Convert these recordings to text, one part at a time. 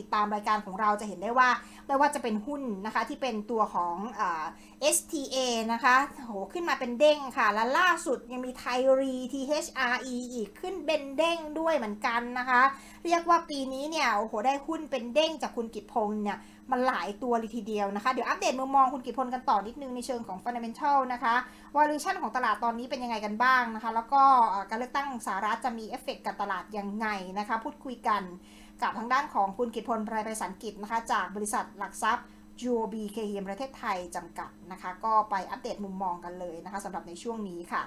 ติดตามรายการของเราจะเห็นได้ว่าไม่ว่าจะเป็นหุ้นนะคะที่เป็นตัวของอ STA นะคะโหขึ้นมาเป็นเด้งค่ะ และล่าสุดยังมีไทรี THRE อีกขึ้นเป็นเด้งด้วยเหมือนกันนะคะ เรียกว่าปีนี้เนี่ยโอ้โหได้หุ้นเป็นเด้งจากคุณกิตพงษ์เนี่ยมันหลายตัวเลยทีเดียวนะคะ เดี๋ยวอัปเดตมุมมองคุณกิตพลกันต่อนิดนึงในเชิงของ Fundamental นะคะ valuation ของตลาดตอนนี้เป็นยังไงกันบ้างนะคะ แล้วก็การเลือกตั้งสหรัฐจะมีเอฟเฟกต์กับตลาดยังไงนะคะ พูดคุยกัน กับทางด้านของคุณกิตพลไพรไพศาลกิจนะคะจากบริษัทหลักทรัพย์ UOB KM ประเทศไทยจำกัดนะคะ ก็ไปอัปเดตมุมมองกันเลยนะคะสำหรับในช่วงนี้ค่ะ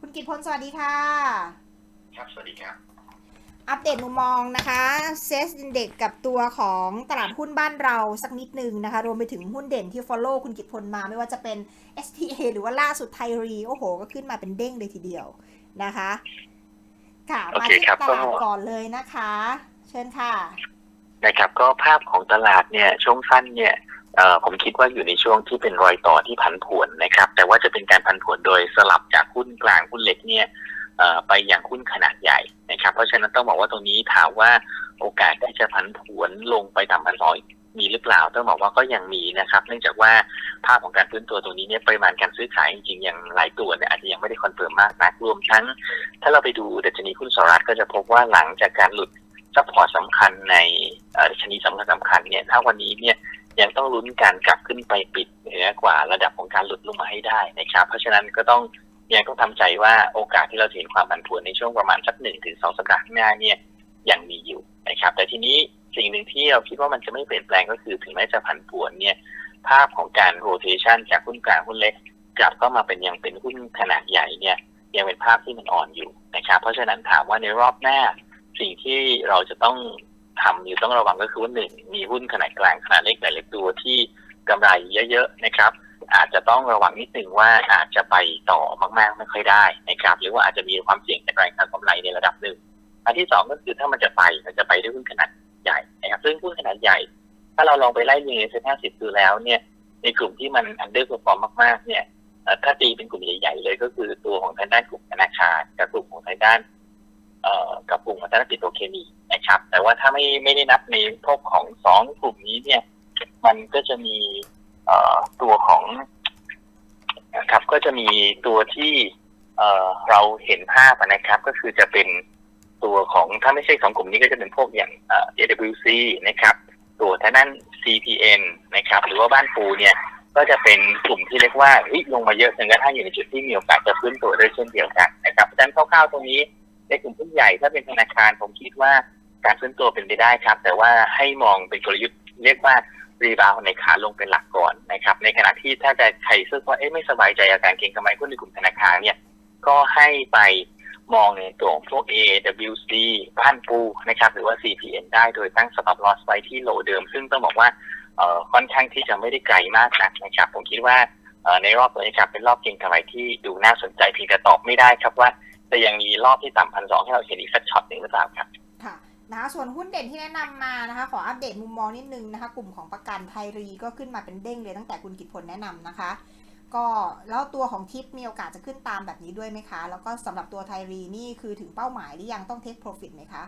คุณกิตพลสวัสดีค่ะ ครับ สวัสดีครับ อัปเดตมุมมองนะคะเซสอินเด็กกับตัวของตลาดหุ้นบ้านเราสักนิดนึงนะคะ รวมไปถึงหุ้นเด่นที่ Follow คุณกิตพลมาไม่ว่าจะเป็น STA หรือว่าล่าสุดไทรีโอ้โห ก็ขึ้นมาเป็นเด้งเลยทีเดียวนะคะ ค่ะโอมาเคที่ครับตลาดก็ก่อนเลยนะคะ เชิญค่ะ นะครับ ก็ภาพของตลาดเนี่ยช่วงสั้นเนี่ยเอ่อผมคิดว่าอยู่ในช่วงที่เป็นรอยต่อที่ผันผวนนะครับ แต่ว่าจะเป็นการผันผวนโดยสลับจากหุ้นกลางหุ้นเล็กเนี่ยเอ่อไปอย่างหุ้นขนาดใหญ่ นะครับ เพราะฉะนั้นต้องบอกว่าตรงนี้ถามว่าโอกาสที่จะผันผวนลงไปต่ำพันร้อยมีหรือเปล่าต้องบอกว่าก็ยังมีนะครับ เนื่องจากว่าภาพของการฟื้นตัวตรงนี้เนี่ยปริมาณการซื้อขายจริงๆอย่างหลายตัวเนี่ยอาจจะยังไม่ได้คอนเฟิร์มมากนักรวมทั้ง ถ้าเราไปดูดัชนีหุ้นสหรัฐก็จะพบว่าหลังจากการหลุดซัพพอร์ตสำคัญในดัชนีสำคัญสำคัญเนี่ยถ้าวันนี้เนี่ยยังต้องลุ้นการกลับขึ้นไปปิดเหนือกว่าระดับของการหลุดลงมาให้ได้นะครับ เพราะฉะนั้นก็ต้อง ยังต้องทำใจว่าโอกาสที่เราจะเห็นความผันผวนในช่วงประมาณสักหนึ่งถึงสองสัปดาห์ข้างหน้าเนี่ยยังมีอยู่นะครับ แต่ทีนี้สิ่งหนึ่งที่เราคิดว่ามันจะไม่เปลี่ยนแปลงก็คือถึงแม้จะผันผวนเนี่ยภาพของการโรเ t ชันจากหุ้นกลางหุ้นเล็ก กลับก็มาเป็นยังเป็นหุ้นขนาดใหญ่เนี่ยยังเป็นภาพที่มันอ่อนอยู่นะครับ เพราะฉะนั้นถามว่าในรอบหน้าสิ่งที่เราจะต้องทำอยู่ต้องระวังก็คือว่าหนึ่งมีหุ้นขนาดกลางขนาดเล็กหลายๆตัวที่กำไรเยอะๆนะครับ อาจจะต้องระวังนิดนึงว่าอาจจะไปต่อมากๆไม่ค่อยได้นะครับ หรือว่าอาจจะมีความเสี่ยงในการทำกำไรในระดับหนึ่งอันที่สองก็คือถ้ามันจะไปมันจะไปด้วยหุ้นขนาดใหญ่นะครับซึ่งหุ้นขนาดใหญ่ ถ้าเราลองไปไล่เรียงในเซ็นห้าสิบดูแล้วเนี่ยในกลุ่มที่มันอันเดอร์เพอร์ฟอร์มมากๆเนี่ยถ้าตีเป็นกลุ่มใหญ่ๆเลยก็คือตัวของทางด้านกลุ่มธนาคารกับกลุ่มของทางด้านเอ่อกับกลุ่มของทางด้านปิโตรเคมีนะครับ แต่ว่าถ้าไม่ไม่ได้นับในพวกของสองกลุ่มนี้เนี่ย มันก็จะมี ตัวของนะครับก็จะมีตัวที่เอเราเห็นภาพนะครับ ก็คือจะเป็นตัวของถ้าไม่ใช่สองกลุ่มนี้ก็จะเป็นพวกอย่างเอ่อ AWC นะครับ ตัวท่างด้น CPN นะครับ หรือว่าบ้านปูเนี่ย ก็จะเป็นกลุ่มที่เรียกว่าลงมาเยอะจนกระทั่งอยู่ในจุดที่มีโอกาสจะฟื้นตัวได้เช่นเดียวกันนะครับเพราะฉะนั้นคร่าวๆตรงนี้ในกลุ่มหุ้ใหญ่ถ้าเป็นธนาคารผมคิดว่าการฟื้นตัวเป็นไปได้ครับ แต่ว่าให้มองเป็นกลยุทธ์เรียกว่า รีบาวในขาลงเป็นหลักก่อนนะครับ ในขณะที่ถ้าจะใครซึ่งว่าเอ๊ะไม่สบายใจกับการเก็งกำไรหุ้นในกลุ่มธนาคารเนี่ย ก็ให้ไปมองในตัวของพวก AWC บ้านปูนะครับหรือว่า CPN ได้โดยตั้ง stop loss ไว้ที่โลเดิม ซึ่งต้องบอกว่าเอ่อค่อนข้างที่จะไม่ได้ไกลมากนักนะครับ ผมคิดว่าในรอบตัวนี้ครับเป็นรอบเก็งกำไรที่ดูน่าสนใจเพียงแต่ตอบไม่ได้ครับว่าจะยังมีรอบที่ต่ำพันสองให้เราเห็นอีกสักช็อตหนึ่งหรือเปล่าครับ นะคะส่วนหุ้นเด่นที่แนะนำมานะคะ ขออัปเดตมุมมองนิดนึงนะคะ กลุ่มของประกันไทยรีก็ขึ้นมาเป็นเด้งเลยตั้งแต่คุณกิตพลแนะนำนะคะ ก็แล้วตัวของทิปมีโอกาสจะขึ้นตามแบบนี้ด้วยไหมคะ แล้วก็สำหรับตัวไทยรีนี่คือถึงเป้าหมายหรือยังต้องเทคโปรฟิตไหมคะ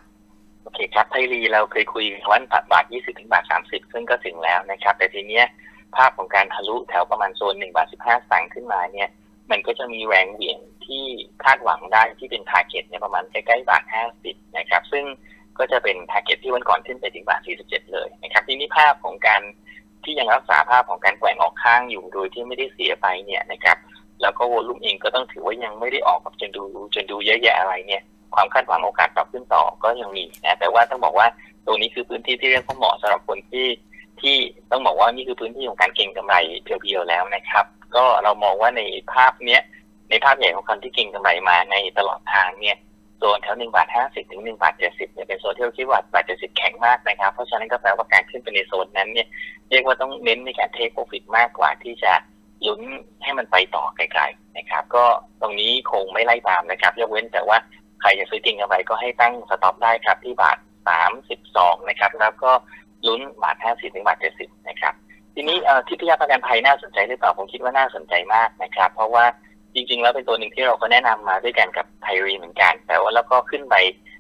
โอเคครับไทยรีเราเคยคุยกันวันบาท20ถึงบาท30 ซึ่งก็ถึงแล้วนะครับ แต่ทีเนี้ยภาพของการทะลุแถวประมาณโซน1บาท15สตางค์ขึ้นมาเนี่ยมันก็จะมีแรงเหวี่ยงที่คาดหวังได้ที่เป็นทาร์เก็ตเนี่ยประมาณใกล้ๆบาท50นะครับซึ่ง ก็จะเป็นทาร์เก็ตที่วันก่อนขึ้นไปถึงบาท 47 เลยนะครับทีนี้ภาพของการที่ยังรักษาภาพของการแกว่งออกข้างอยู่โดยที่ไม่ได้เสียไปเนี่ยนะครับแล้วก็วอลุ่มเองก็ต้องถือว่ายังไม่ได้ออกแบบจนดูจนดูเยอะแยะอะไรเนี่ยความคาดหวังโอกาสปรับขึ้นต่อก็ยังมีนะแต่ว่าต้องบอกว่าตรงนี้คือพื้นที่ที่เรียกว่าเหมาะสำหรับคนที่ที่ต้องบอกว่านี่คือพื้นที่ของการเก็งกำไรเพียวๆแล้วนะครับ ก็เรามองว่าในภาพเนี้ยในภาพใหญ่ของคนที่เก็งกำไรมาในตลอดทางเนี่ย โซนแถวหนึ่งบาทห้าสิบถึงหนึ่งบาทเจ็ดสิบเนี่ยเป็นโซนที่เราคิดว่าบาทเจ็ดสิบแข็งมากนะครับ เพราะฉะนั้นก็แปลว่าการขึ้นไปในโซนนั้นเนี่ยเรียกว่าต้องเน้นในการเทคโปรฟิตมากกว่าที่จะลุ้นให้มันไปต่อไกลๆนะครับ ก็ตรงนี้คงไม่ไล่ตามนะครับยกเว้นแต่ว่าใครจะซื้อจริงกำไรก็ให้ตั้งสต็อปได้ครับที่บาทสามสิบสองนะครับ แล้วก็ลุ้นบาทห้าสิบถึงบาทเจ็ดสิบนะครับ ทีนี้ทิพยประกันภัยน่าสนใจหรือเปล่าผมคิดว่าน่าสนใจมากนะครับ เพราะว่า จริง ๆ แล้วเป็นตัวหนึ่งที่เราก็แนะนำมาด้วยกันกับไทรีเหมือนกัน แต่ว่าแล้วก็ขึ้นไป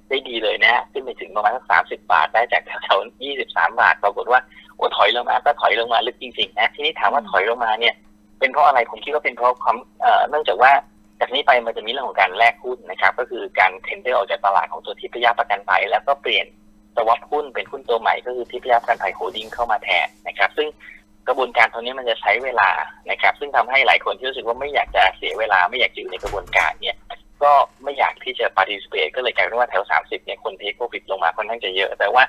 ได้ดีเลยนะฮะขึ้นไปถึงประมาณสักสามสิบาทได้จากแถวๆยี่สิบสามบาท ปรากฏว่าโอ้ถอยลงมาก็ถอยลงมาลึกจริงๆนะทีนี้ถามว่าถอยลงมาเนี่ย เป็นเพราะอะไรผมคิดว่าเป็นเพราะความเอ่อเนื่องจากว่าจากนี้ไปมันจะมีเรื่องของการแลกหุ้นนะครับ ก็คือการเทนเดอร์ออกจากตลาดของตัวทิพยประกันภัยแล้วก็เปลี่ยนสวอปหุ้นเป็นหุ้นตัวใหม่ก็คือทิพยประกันภัยโฮลดิ้งเข้ามาแทนนะครับ ซึ่ง กระบวนการตรงนี้มันจะใช้เวลานะครับ ซึ่งทำให้หลายคนที่รู้สึกว่าไม่อยากจะเสียเวลาไม่อยากอยู่ในกระบวนการเนี่ยก็ไม่อยากที่จะ participate ก็เลยกลายเป็นว่าแถว 30 เนี่ยคนเทคโปรฟิตลงมาค่อนข้างจะเยอะ แต่ว่า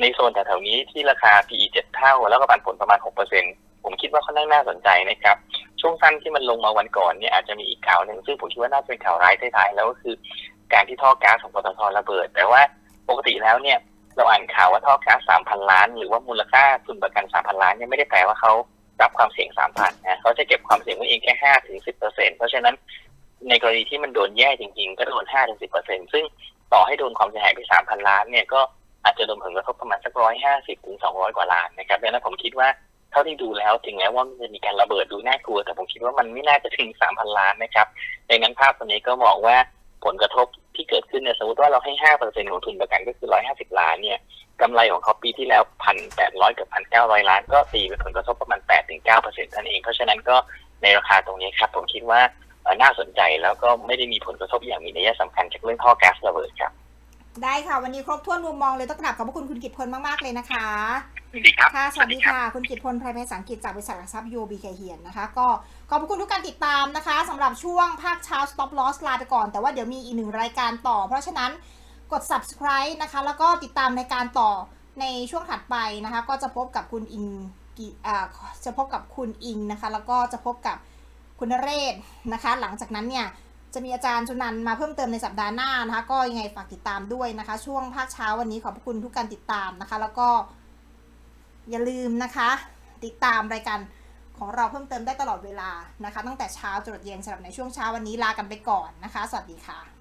ในโซนแถวๆนี้ที่ราคา PE 7 เท่า แล้วก็ปันผลประมาณ 6%ผมคิดว่าค่อนข้างน่าสนใจนะครับ ช่วงสั้นที่มันลงมาวันก่อนเนี่ยอาจจะมีอีกข่าวหนึ่งซึ่งผมคิดว่าน่าจะเป็นข่าวร้ายท้ายๆแล้วก็คือ การที่ท่อก๊าซของปตทระเบิด แต่ว่าปกติแล้วเนี่ย เราอ่านข่าวว่าท่อก๊าซ3,000ล้าน หรือว่ามูลค่าทุนประกัน3,000ล้านเนี่ยไม่ได้แปลว่าเขารับความเสี่ยง3,000นนะเขาจะเก็บความเสี่ยงไว้เองแค่5ถึง10%เปอร์เซ็นเพราะฉะนั้นในกรณีที่มันโดนแย่จริงๆ ก็โดน5ถึง10%ซึ่งต่อให้โดนความเสียหายไป3,000ล้านเนี่ยก็อาจจะโดนผลกระทบประมาณสัก150ถึง200กว่าล้านนะครับดังนั้นผมคิดว่าเท่าที่ดูแล้วถึงแม้ว่ามันจะมีการระเบิดดูน่ากลัว แต่ผมคิดว่ามันไม่น่าจะถึง3,000ล้านนะครับดังนั้นภาพตัวนี้ก็บอกว่าผลกระทบ ที่เกิดขึ้นเนี่ยสมมติว่าเราให้5%ของทุนประกันก็คือ150ล้านเนี่ยกำไรของเขาปีที่แล้ว1,800กับ1,900ล้านก็ตีเป็นผลกระทบประมาณ8-9%นั่นเอง เพราะฉะนั้นก็ในราคาตรงนี้ครับผมคิดว่าน่าสนใจแล้วก็ไม่ได้มีผลกระทบอย่างมีนัยสำคัญจากเรื่องท่อแก๊สระเบิดครับ ได้ค่ะ วันนี้ครบถ้วนมุมมองเลยต้องกราบขอบพระคุณคุณกิตพลมาก ๆ เลยนะคะ ดีครับค่ะ สวัสดีค่ะ คุณกิตพลไพรเพศสังกิจจากบริษัทหลักทรัพย์ยูบีเคเฮียนนะคะ ก็ขอบพระคุณทุกการติดตามนะคะสำหรับช่วงภาคเช้า stop loss ลาไปก่อน แต่ว่าเดี๋ยวมีอีกหนึ่งรายการต่อ เพราะฉะนั้นกด subscribe นะคะ แล้วก็ติดตามรายการต่อในช่วงถัดไปนะคะ ก็จะพบกับคุณอิงกิอ่าจะพบกับคุณอิงนะคะ แล้วก็จะพบกับคุณนเรศนะคะ หลังจากนั้นเนี่ยจะมีอาจารย์ชุนันท์มาเพิ่มเติมในสัปดาห์หน้านะคะ ก็ยังไงฝากติดตามด้วยนะคะ ช่วงภาคเช้าวันนี้ขอบพระคุณทุกการติดตามนะคะ แล้วก็ อย่าลืมนะคะ ติดตามรายการของเราเพิ่มเติมได้ตลอดเวลานะคะ ตั้งแต่เช้าจนเย็นสำหรับในช่วงเช้าวันนี้ลากันไปก่อนนะคะ สวัสดีค่ะ